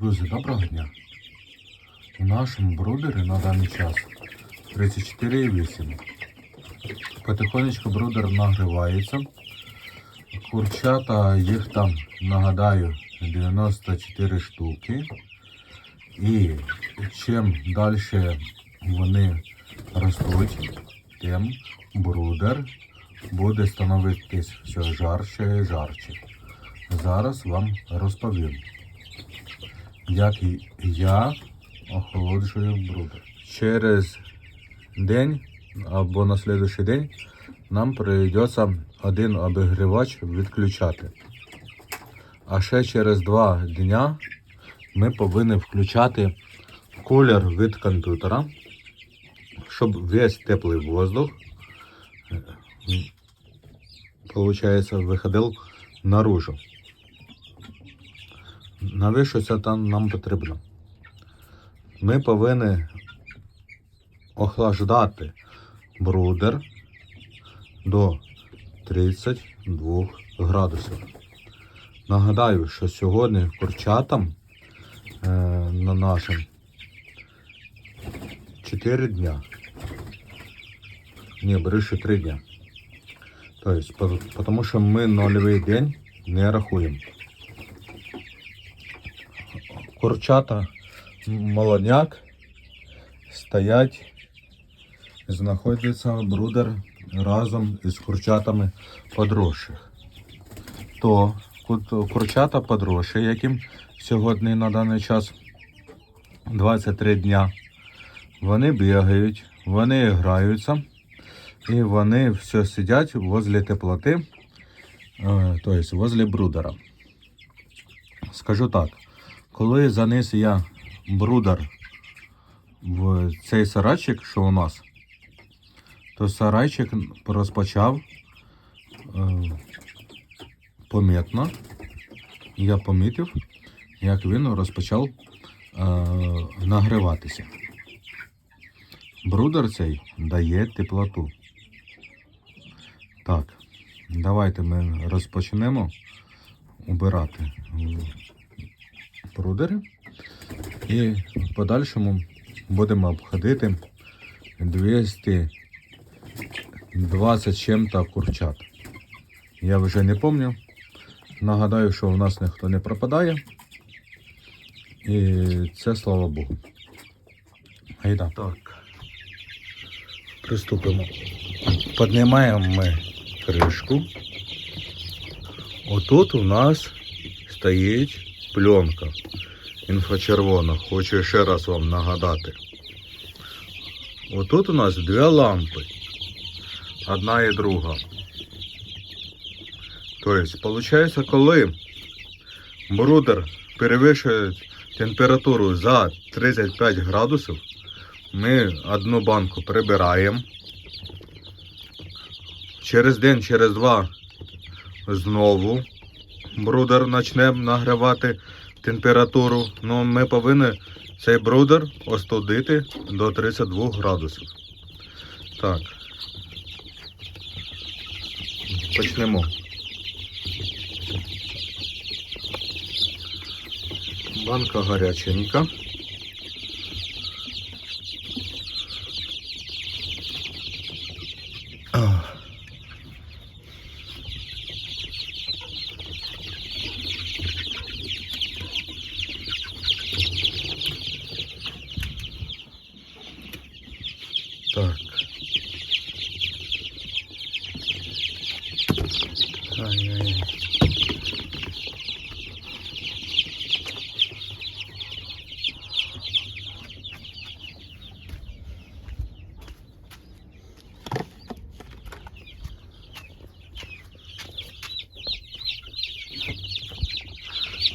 Друзі, доброго дня. У нашому брудері на даний час 34,8. Потихонечку брудер нагрівається. Курчата їх там, нагадаю, 94 штуки. І чим далі вони ростуть, тим брудер буде становитись все жарче і жарче. Зараз вам розповім як я охолоджую брудер. Через день або на слідуючий день нам прийдеться один обігрівач відключати. А ще через два дня ми повинні включати кулер від комп'ютера, щоб весь теплий воздух получается, виходив наружу. Навіщо це там нам потрібно? Ми повинні охлаждати брудер до 32 градусів. Нагадаю, що сьогодні курчатам е, на нашим 4 дня. Ні, більше 3 дня. Тобто, тому що ми нульовий день не рахуємо. Курчата молодняк стоять, знаходиться брудер разом із курчатами подросших. То курчата подросші, яким сьогодні на даний час 23 дня, вони бігають, вони граються і вони все сидять возле теплоти, тобто возле брудера. Скажу так, коли заніс я брудер в цей сарайчик, що у нас, то сарайчик розпочав е, помітно. Я помітив, як він розпочав е, нагріватися. Брудер цей дає теплоту. Так, давайте ми розпочнемо убирати брудери. І в подальшому будемо обходити 220 чим-то курчат. Я вже не пам'ятаю. Нагадаю, що у нас ніхто не пропадає. І це слава Богу. Гайда. Так. Приступимо. Піднімаємо ми кришку. Отут у нас стоїть пленка інфрачервона. Хочу ще раз вам нагадати. Отут у нас дві лампи. Одна і друга. Тобто, виходить, коли брудер перевищує температуру за 35 градусів, ми одну банку прибираємо. Через день, через два знову брудер почнемо нагрівати температуру. Ну, ми повинні цей брудер остудити до 32 градусів. Так. Почнемо. Банка гаряченька. Ах. Так. Ай-яй-яй.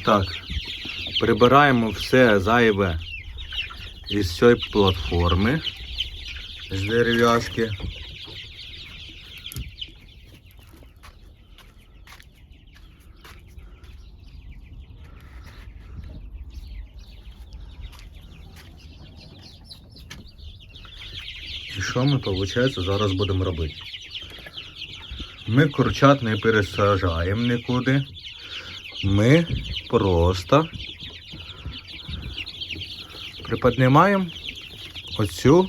Так, прибираємо все зайве із цієї платформи з дерев'яшки. І що ми, виходить, зараз будемо робити? Ми курчат не пересаджаємо нікуди. Ми просто Приподнімаємо оцю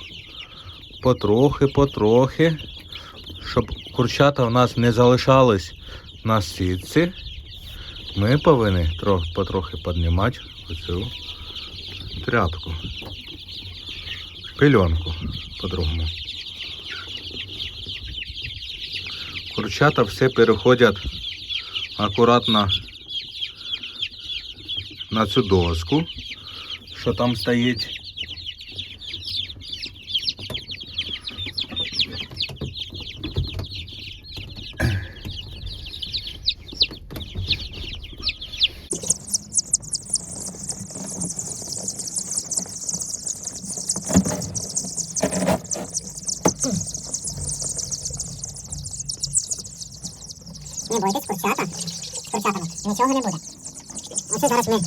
потрохи, потрохи, щоб курчата в нас не залишались на сітці. Ми повинні трохи потрохи піднімати оцю тряпку. Пильонку по-другому. Курчата все переходять акуратно на цю доску, що там стоїть. Не бойтесь, курчата. З курчатами нічого не буде. Оце зараз ми,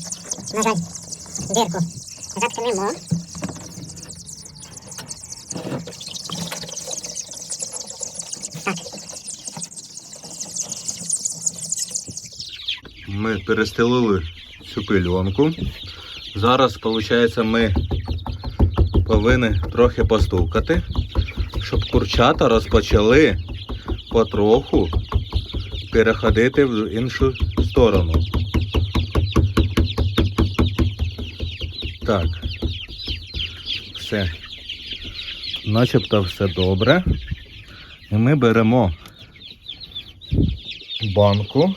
пильонку. Зараз, виходить, ми повинні трохи постукати, щоб курчата розпочали потроху переходити в іншу сторону. Так. Все. Начебто все добре. І ми беремо банку.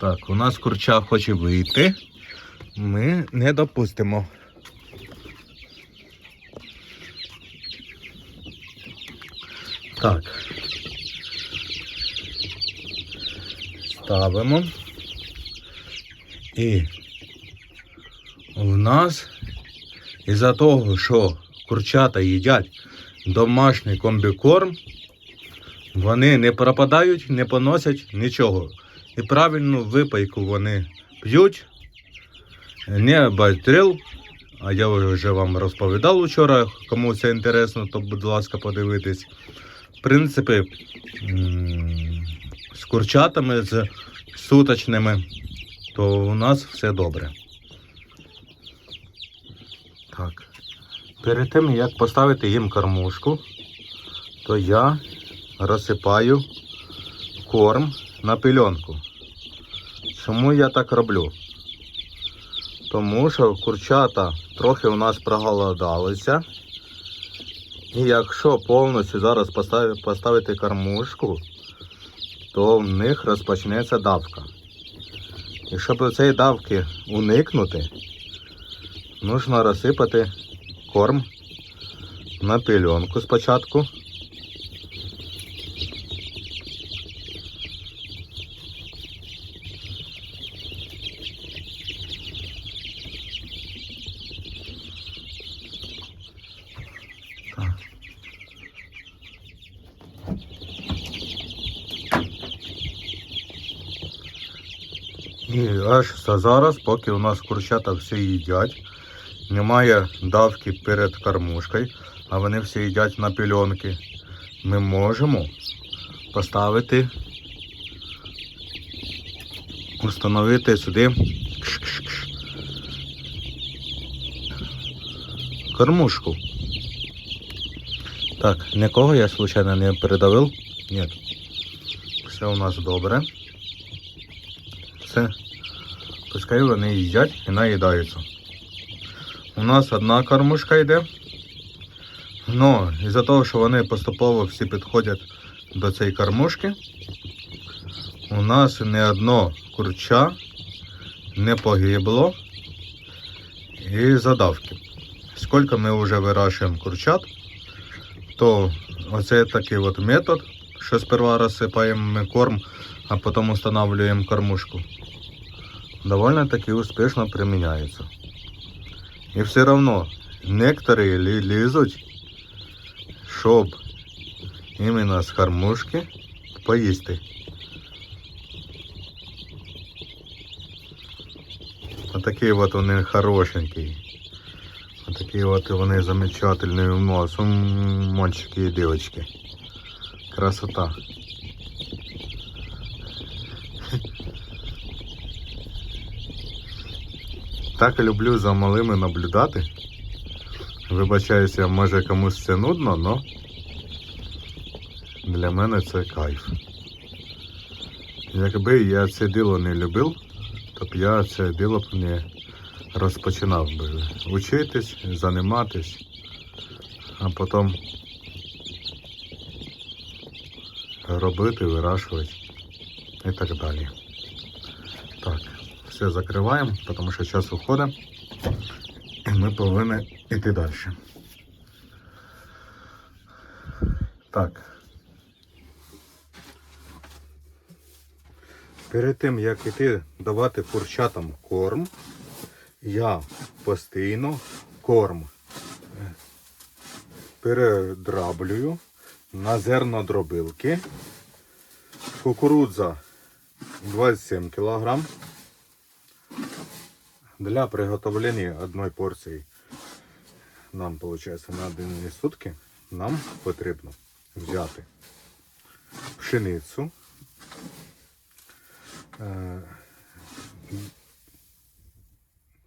Так, у нас курча хоче вийти. Ми не допустимо. Так. Ставимо. І у нас із-за того, що курчата їдять домашній комбікорм, вони не пропадають, не поносять нічого. І правильну випайку вони п'ють. Не байтрил. А я вже вам розповідав вчора. Кому це інтересно, то будь ласка, подивитись. Принципі, з курчатами, з суточними, то у нас все добре. Так. Перед тим, як поставити їм кормушку, то я розсипаю корм на пильонку. Чому я так роблю? Тому що курчата трохи у нас проголодалися. І якщо повністю зараз поставити кормушку, то в них розпочнеться давка. І щоб цієї давки уникнути, нужно розсипати корм на пильонку спочатку. Так. І аж зараз, поки у нас курчата всі їдять, немає давки перед кормушкою, а вони всі їдять на пільонки, ми можемо поставити, установити сюди кормушку. Так, нікого я случайно не передавив? Ні. Все у нас добре. Все. Пускай вони їдять і наїдаються. У нас одна кормушка йде. Но із-за того, що вони поступово всі підходять до цієї кормушки, у нас не одно курча не погибло і задавки. Скільки ми вже вирощуємо курчат, то оце такий от метод, що сперва розсипаємо ми корм, а потім встановлюємо кормушку. Довольно таки успішно применяется. І все равно некоторые ли лізуть, щоб іменно з кормушки поїсти. Отакі от вони хорошенькі. Отакі от вони замечательні у нас, м, мальчики і дівчатки. Красота. Так люблю за малими наблюдати. Вибачаюся, може комусь це нудно, але для мене це кайф. Якби я це діло не любив, то б я це діло б не розпочинав би учитись, займатись, а потім робити, вирощувати і так далі. Так, все закриваємо, тому що час уходить, і ми повинні йти далі. Так. Перед тим, як йти давати курчатам корм, я постійно корм е, передраблюю на зернодробилки. Кукурудза 27 кг. Для приготовлення одної порції нам, виходить, на один сутки нам потрібно взяти пшеницю. е,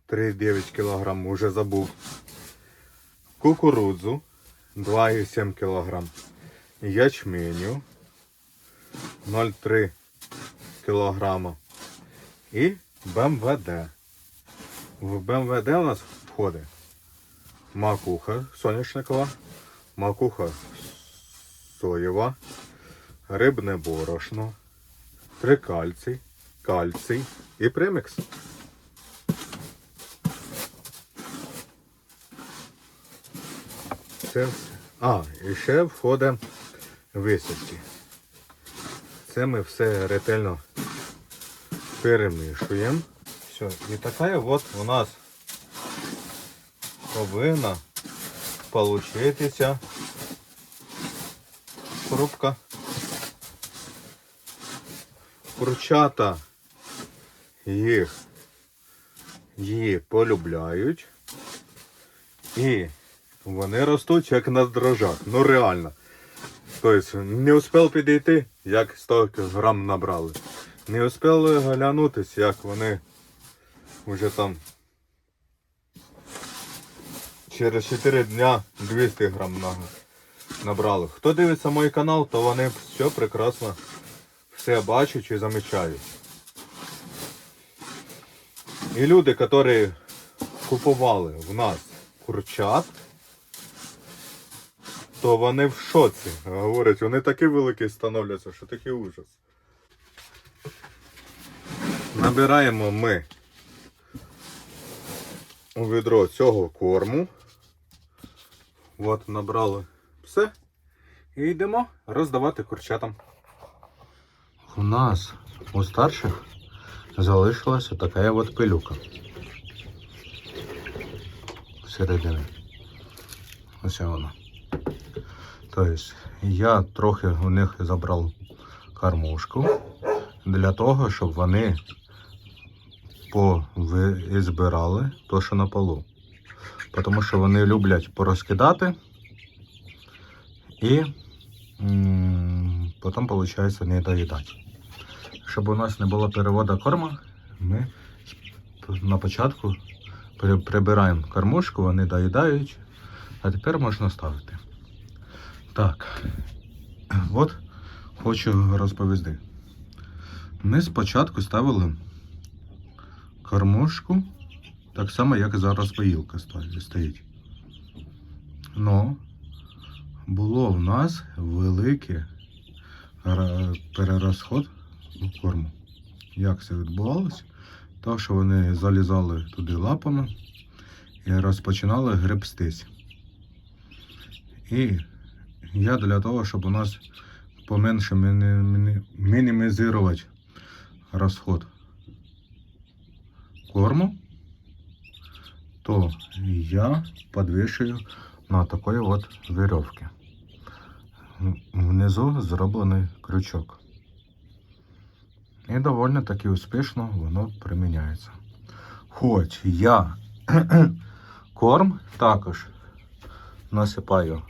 3,9 кг уже забув. Кукурудзу 2,7 кг. Ячменю 0,3 кг. І БМВД. В БМВД у нас входить макуха соняшникова, макуха соєва, рибне борошно, трикальцій, кальцій і премікс. Це... А, і ще входить висівки. Це ми все ретельно перемішуємо. Все, і така от у нас повинна получитися крупка. Курчата їх її полюбляють. І вони ростуть як на дрожжах. Ну реально. Тобто не успів підійти, як 100 грам набрали. Не успіли глянутись, як вони вже там через 4 дня 200 грам на- набрали. Хто дивиться мій канал, то вони все прекрасно все бачать і замічають. І люди, які купували в нас курчат, то вони в шоці. Говорять, вони такі великі становляться, що такий ужас. Набираємо ми у відро цього корму. От набрали все. І йдемо роздавати курчатам. У нас у старших залишилася така от пилюка. Всередині. Ось вона. Тобто я трохи у них забрав кормушку для того, щоб вони позбирали то, що на полу. Тому що вони люблять порозкидати і потім, виходить, не доїдати. Щоб у нас не було переводу корма, ми на початку при- прибираємо кормушку, вони доїдають, а тепер можна ставити. Так, от хочу розповісти. Ми спочатку ставили кормушку, так само, як зараз поїлка стоїть. Но було в нас великий перерозход корму. Як це відбувалося? Так, що вони залізали туди лапами і розпочинали гребстись. І я для того, щоб у нас поменше міні- міні- мінімізувати розход корму, то я подвішую на такої от веревки. Внизу зроблений крючок. І доволі таки успішно воно приміняється. Хоч я корм також насипаю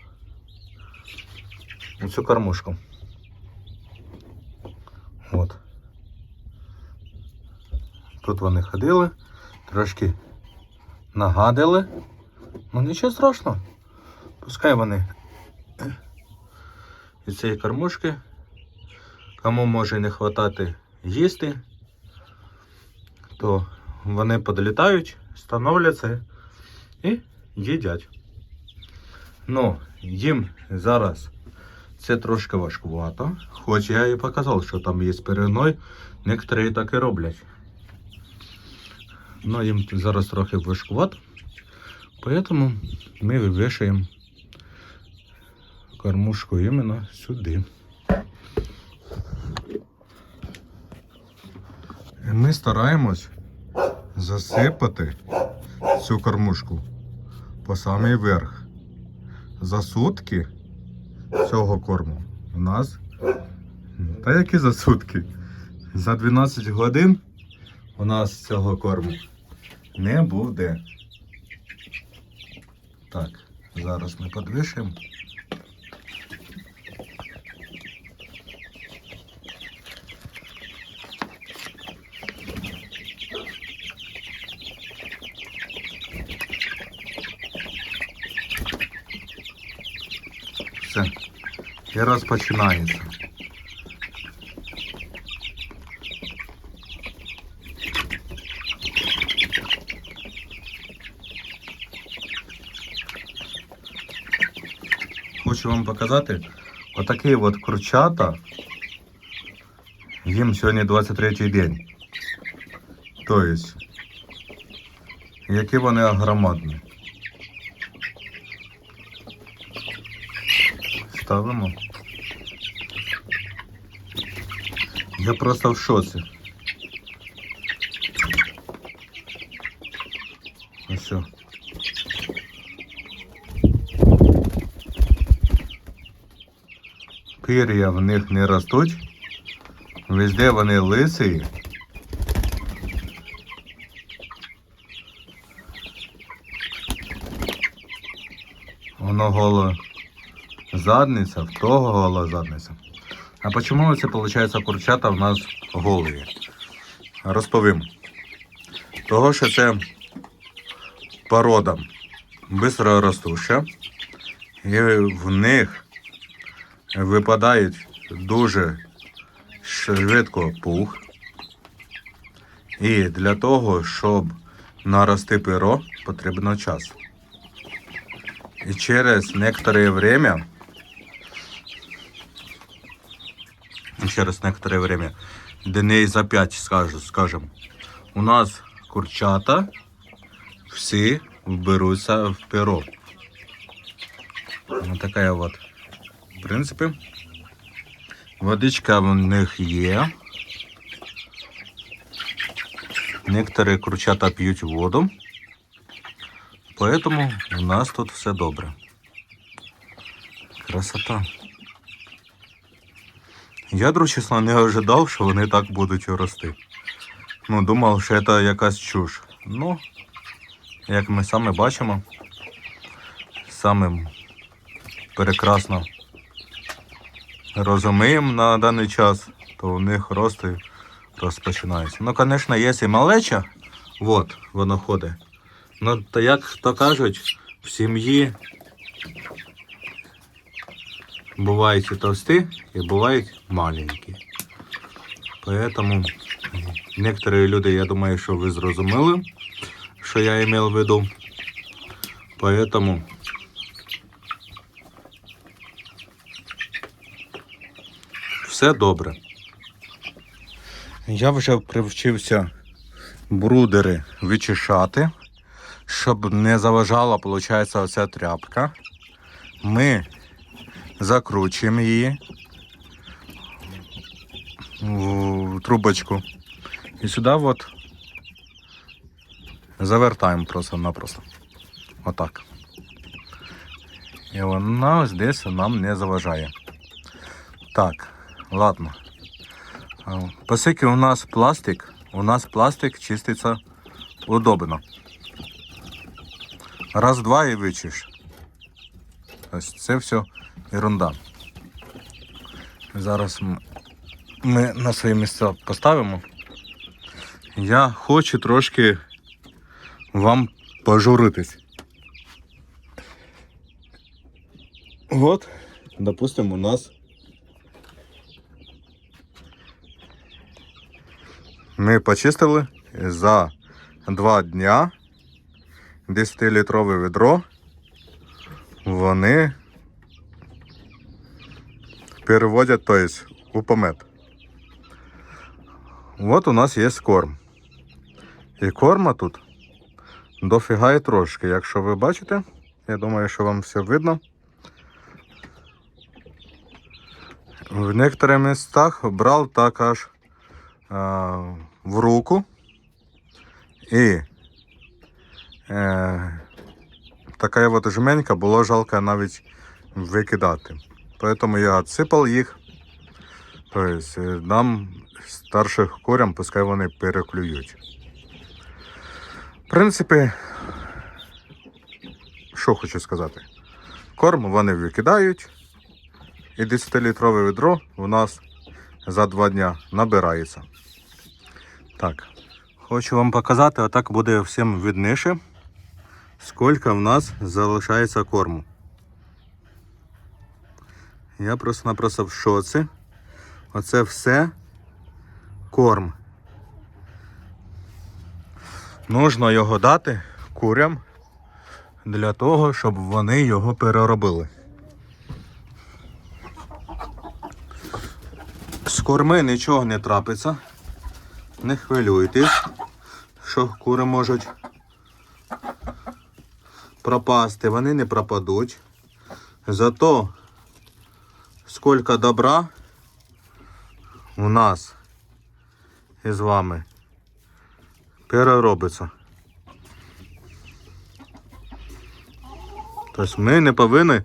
у цю кормушку. От. Тут вони ходили, трошки нагадили. Ну нічого страшного. Пускай вони е, із цієї кормушки. Кому може не вистачати їсти, то вони подлітають, становляться і їдять. Ну, їм зараз це трошки важкувато. Хоч я і показав, що там є переной, некоторі так і роблять. Ну, їм зараз трохи важкувато. Поэтому ми вивішуємо кормушку іменно сюди. І ми стараємось засипати цю кормушку по самий верх. За сутки цього корму у нас. Та які за сутки? За 12 годин у нас цього корму не буде. Так, зараз ми підвищимо. Все. І розпочинається. Хочу вам показати отакі от курчата. Їм сьогодні 23 день. Тобто, які вони громадні. Ставимо. Я просто в шоці. Ось. все. Пір'я в них не ростуть. Везде вони лисі. Воно голо задниця, в того гола задниця. А чому це виходить курчата в нас голі? Розповім. Того, що це порода швидко ростуща, і в них випадають дуже швидко пух. І для того, щоб нарости перо, потрібно час. І через некоторое время, через некоторое время, дней за 5, скажу, скажем, у нас курчата всі вберуться в перо. Ось така от. Принципі, водичка в них є. Некоторі курчата п'ють воду. Поэтому у нас тут все добре. Красота. Я, чесно, не ожидав, що вони так будуть рости. Ну, думав, що це якась чуш. Ну, як ми саме бачимо, саме прекрасно розуміємо на даний час, то у них рости розпочинаються. Ну, звісно, є і малеча, от воно ходить. Ну, то як то кажуть, в сім'ї бувають і товсті, і бувають маленькі. Поэтому некоторые люди, я думаю, що ви зрозуміли, що я имел в виду. Поэтому все добре. Я вже привчився брудери вичищати щоб не заважала, виходить, оця тряпка. Ми закручуємо її в трубочку. І сюди от завертаємо просто-напросто. Отак. І вона ось десь нам не заважає. Так, ладно. Оскільки у нас пластик, у нас пластик чиститься удобно. Раз-два і вичиш. Ось це все ерунда. Зараз ми на свої місця поставимо. Я хочу трошки вам пожуритись. От, допустимо, у нас ми почистили за два дня 10-літрове відро. Вони переводять, то есть, у помет. От у нас є корм. І корма тут дофіга і трошки. Якщо ви бачите, я думаю, що вам все видно. В некоторых містах брав так аж а, в руку і е, така от жменька було жалко навіть викидати. Поэтому я відсипав їх. Тобто дам старших курям, пускай вони переклюють. В принципі, що хочу сказати. Корм вони викидають, і 10-літрове відро у нас за два дня набирається. Так, хочу вам показати, а так буде всім видніше, скільки в нас залишається корму. Я просто-напросто в шоці. Оце все корм. Нужно його дати курям для того, щоб вони його переробили. З корми нічого не трапиться. Не хвилюйтесь, що кури можуть пропасти. Вони не пропадуть. Зато скільки добра у нас із вами переробиться. Тобто ми не повинні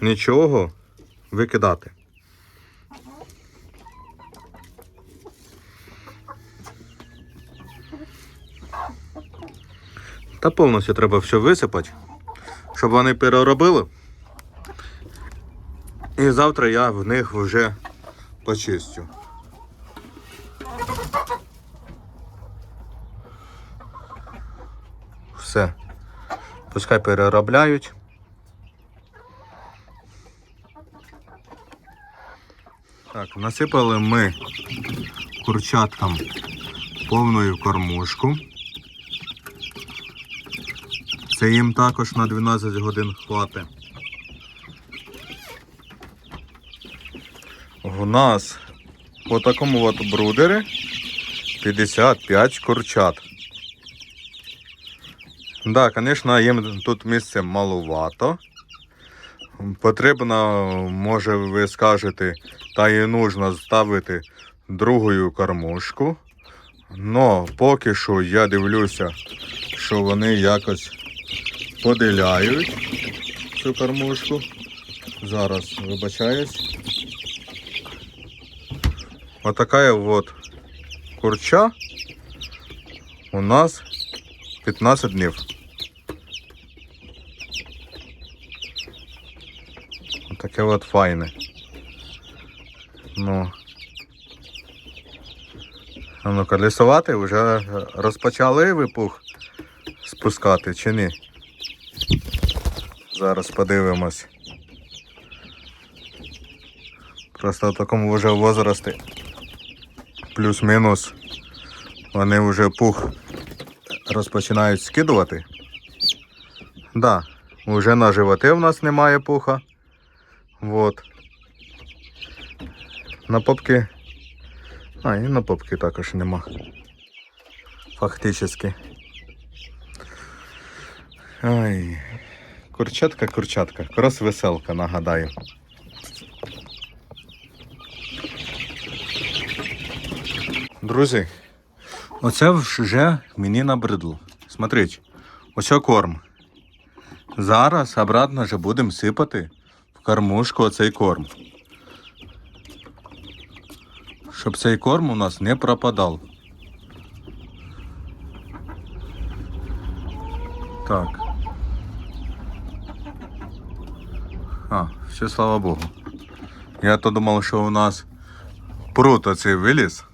нічого викидати. Та повністю треба все висипати, щоб вони переробили. І завтра я в них вже почистю. Все. Пускай переробляють. Так, насипали ми курчаткам повною кормушку. Це їм також на 12 годин хватить. У нас по такому от брудері 55 курчат. Да, звісно, їм тут місця малувато. Потрібно, може, ви скажете, та і нужно ставити другу кормушку. Но поки що я дивлюся, що вони якось поділяють цю кормушку. Зараз вибачаюсь. Отака от курча у нас 15 днів. Таке от файне. Ну. А ну колесувати вже розпочали випух спускати чи ні? Зараз подивимось. Просто в такому вже возрасті плюс-мінус вони вже пух розпочинають скидувати. Да, вже на животі в нас немає пуха. Вот. На попки. А, і на попки також нема. Фактически. Ай. Курчатка, курчатка. Крос веселка, нагадаю. Друзі, оце вже мені набридло. Смотрите, ось корм. Зараз обратно вже будемо сипати в кормушку оцей корм. Щоб цей корм у нас не пропадав. Так. А, все слава Богу. Я то думав, що у нас прут оцей виліз,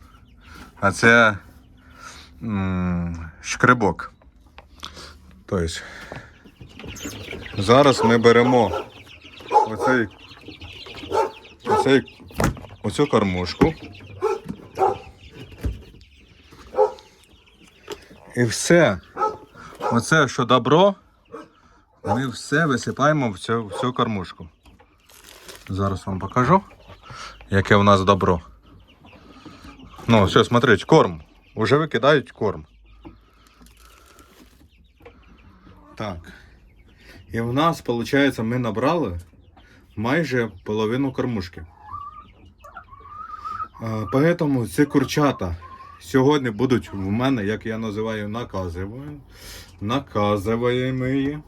а це м, шкребок. Тобто, зараз ми беремо оцей, оцей, оцю кормушку. І все. Оце, що добро, ми все висипаємо в цю, в цю кормушку. Зараз вам покажу, яке у нас добро. Ну, все, смотрите, корм. Уже викидають корм. Так. І в нас, виходить, ми набрали майже половину кормушки. А, Поэтому ці курчата сьогодні будуть в мене, як я називаю, наказуємо. Наказуємо її.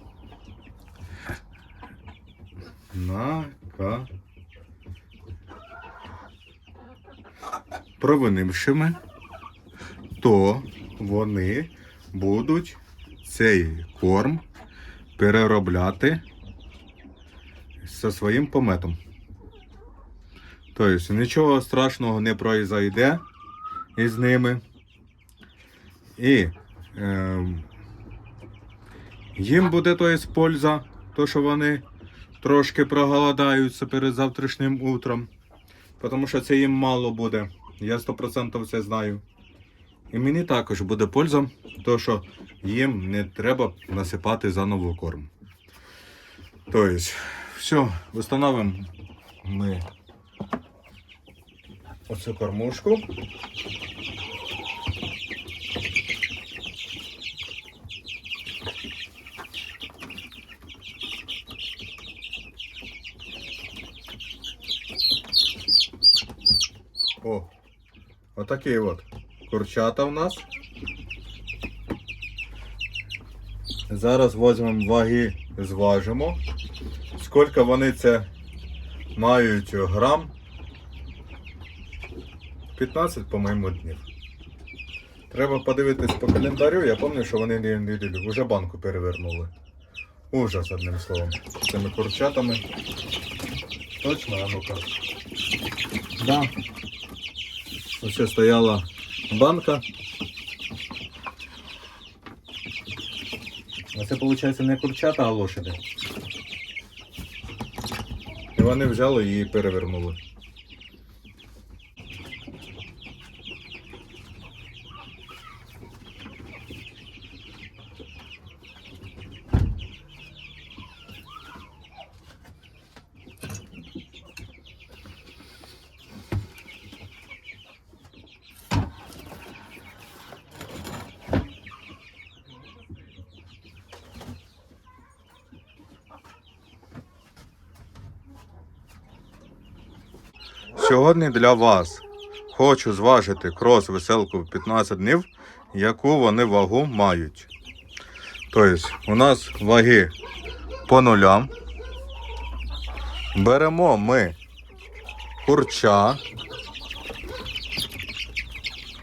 Нака. Провинившими, то вони будуть цей корм переробляти зі своїм пометом. Тобто нічого страшного не произойде із ними. І е, їм буде то есть, польза, то що вони трошки проголодаються перед завтрашнім утром. Тому що це їм мало буде. Я 100% це знаю. І мені також буде польза, то що їм не треба насипати заново корм. Тобто, все, встановимо ми оцю кормушку. О, отакий от курчата у нас. Зараз візьмемо ваги, зважимо. Скільки вони це мають грам? 15, по-моєму, днів. Треба подивитись по календарю. Я пам'ятаю, що вони не неділю вже банку перевернули. Ужас, одним словом. Цими курчатами. Точно, а ну-ка. Да. Ось стояла банка. А це, виходить, не курчата, а лошади. І вони взяли і перевернули. Сьогодні для вас хочу зважити крос веселку в 15 днів, яку вони вагу мають. Тобто, у нас ваги по нулям. Беремо ми курча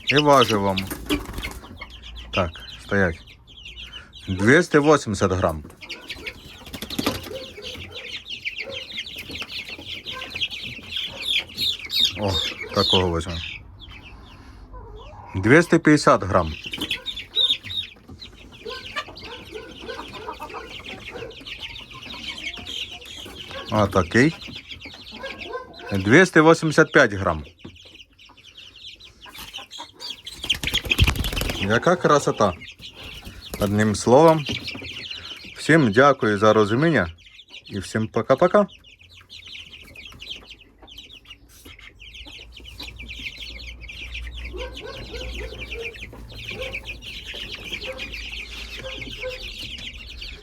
і важимо. Так, стоять. 280 грам. О, такого возьмем. 250 грамм. А такий. 285 грам. Яка красота. Одним словом. Всім дякую за розуміння і всім пока-пока.